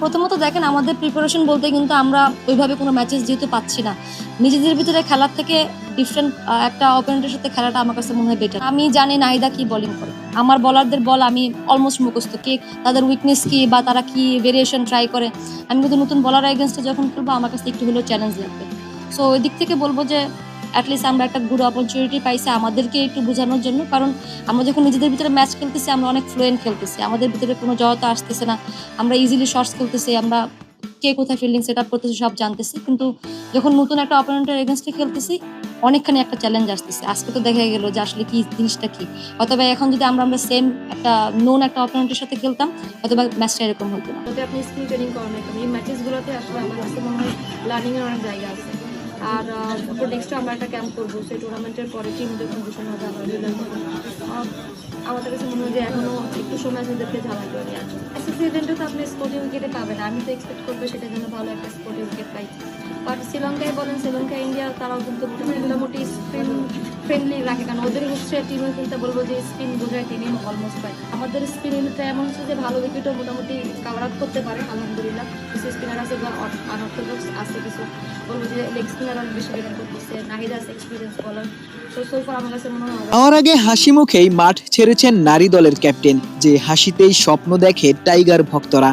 প্রথমত দেখেন, আমাদের প্রিপারেশন বলতে কিন্তু আমরা ওইভাবে কোনো ম্যাচেস যেহেতু পাচ্ছি না। নিজেদের ভিতরে খেলার থেকে ডিফারেন্ট একটা অপোনেন্টের সাথে খেলাটা আমার কাছে মনে হয় বেটার আমি জানি নাহিদা কি বোলিং করে। আমার বলারদের বল আমি অলমোস্ট মুখস্থ। কে তাদের উইকনেস কি বা তারা কি ভেরিয়েশন ট্রাই করে? আমি কিন্তু নতুন বলার এগেনস্টে যখন খেলব, আমার কাছে একটু হলেও চ্যালেঞ্জ লাগবে। সো ওই দিক থেকে বলব যে অ্যাটলিস্ট আমরা একটা গুড অপরচুনিটি পাইছি আমাদেরকে একটু বোঝানোর জন্য। কারণ আমরা যখন নিজেদের ভিতরে ম্যাচ খেলতেছি, আমরা অনেক ফ্লুয়েন্ট খেলতেছি। আমাদের ভিতরে কোনো জড়তা আসতেছে না। আমরা ইজিলি শর্টস খেলতেছি, আমরা কে কোথায় ফিল্ডিং সেট আপ করতেছি সব জানতেছি। কিন্তু যখন নতুন একটা অপোনেন্টের এগেনস্টে খেলতেছি, অনেকখানি একটা চ্যালেঞ্জ আসতেছে। আজকে তো দেখা গেল যে আসলে কি জিনিসটা কি। অথবা এখন যদি আমরা আমরা সেম একটা নোন একটা অপোনেন্টের সাথে খেলতাম, অথবা ম্যাচটা এরকম হতো না। আপনি স্কিল ট্রেনিং করেন এই ম্যাচেসগুলোতে আসলে আমার কাছে মনে হয় লার্নিংয়ের অনেক জায়গা আছে। আর নেক্সট আমরা একটা ক্যাম্প করব। সেই টুর্নামেন্টের পরে টিমদের কন্ডিশন হবে আহ, আমাদের কাছে মনে হয় যে এখনও একটু সময় আছে ঝালাই করে নিয়ে আসব এসএসসি ইভেন্টে তো আপনি স্পোর্টিং উইকেটে পাবেন। আমি তো এক্সপেক্ট করব সেটা যেন ভালো একটা স্পোর্টিং উইকেট পাই। বাট শ্রীলঙ্কায় বলেন শ্রীলঙ্কা ইন্ডিয়া তারাও কিন্তু মোটামুটি স্পিন ফ্রেন্ডলি রাখে। কারণ ওদের হচ্ছে টিমে কিন্তু বলব যে স্পিন বোঝায় টিমই অলমোস্ট পায়। আমাদের স্পিন ইউনিটটা এমন হচ্ছে যে ভালো উইকেটও মোটামুটি কাভার আপ করতে পারে আলহামদুলিল্লাহ। আছে আছে কিছু। লেগ স্পিনার অনেক বেশি করতেছে নাহিদ আছে এক্সপিরিয়েন্স বলার আমার আগে হাসি মুখেই মাঠ ছেড়েছেন নারী দলের ক্যাপ্টেন যে হাসিতেই স্বপ্ন দেখে টাইগার ভক্তরা।